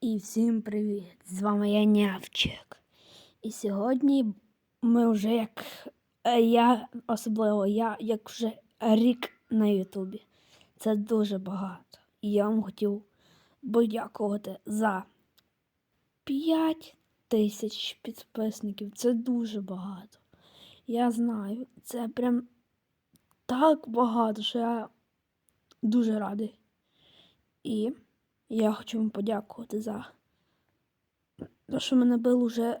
І всім привіт! З вами я Нявчик. І сьогодні ми вже як е, я, особливо я, як вже рік на Ютубі. Це дуже багато. І я вам хотів подякувати за 5 тисяч підписників. Це дуже багато. Я знаю, це прям так багато, що я дуже радий. І я хочу вам подякувати за те, що мене було вже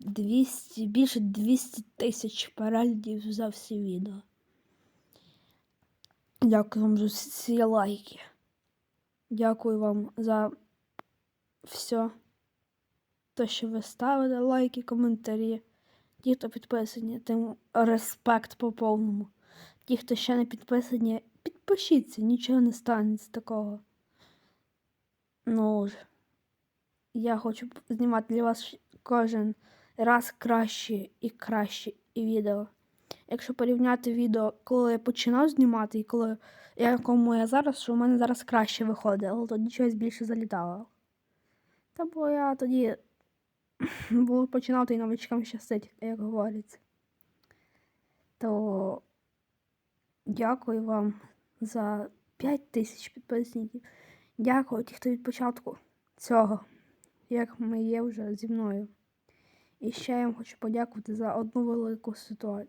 200, більше 200 тисяч переглядів за всі відео. Дякую вам за всі лайки. Дякую вам за все. Те, що ви ставите лайки, коментарі. Ті, хто підписані, тим респект по повному. Ті, хто ще не підписані, підпишіться, нічого не станеться такого. Ну ж, я хочу знімати для вас кожен раз краще і краще і відео. Якщо порівняти відео, коли я починав знімати і коли якому я зараз, що в мене зараз краще виходить, але тоді щось більше залітало. Та бо я тоді був починав то новичкам щастить, як говориться. То дякую вам за 5 тисяч підписників. Дякую ті, хто від початку цього, як ми є вже зі мною. І ще я вам хочу подякувати за одну велику ситуацію.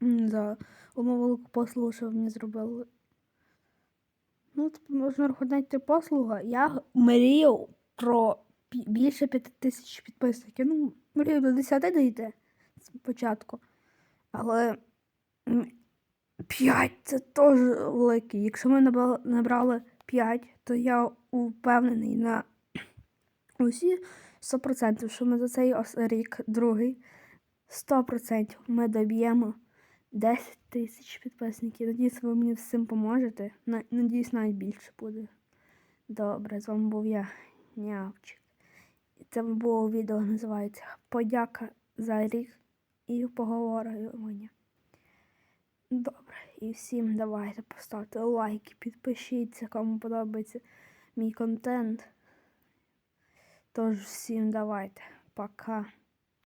За одну велику послугу, що ви мені зробили. Ну, типу, можна рахувати послуга. Я мріяв про більше 5 тисяч підписників. Ну, мрію до 10 дійти спочатку. Але 5 це теж великий. Якщо ми набрали 5, то я впевнений на усі 100%, що ми за цей рік другий 100% ми доб'ємо 10 тисяч підписників. Надіюсь, ви мені цим поможете. Надіюсь, навіть більше буде. Добре, з вами був я, Нявчик. Це було відео називається Подяка за рік і поговорювання. Добре, і всім давайте поставте лайки, підпишіться, кому подобається мій контент. Тож всім давайте. Пока.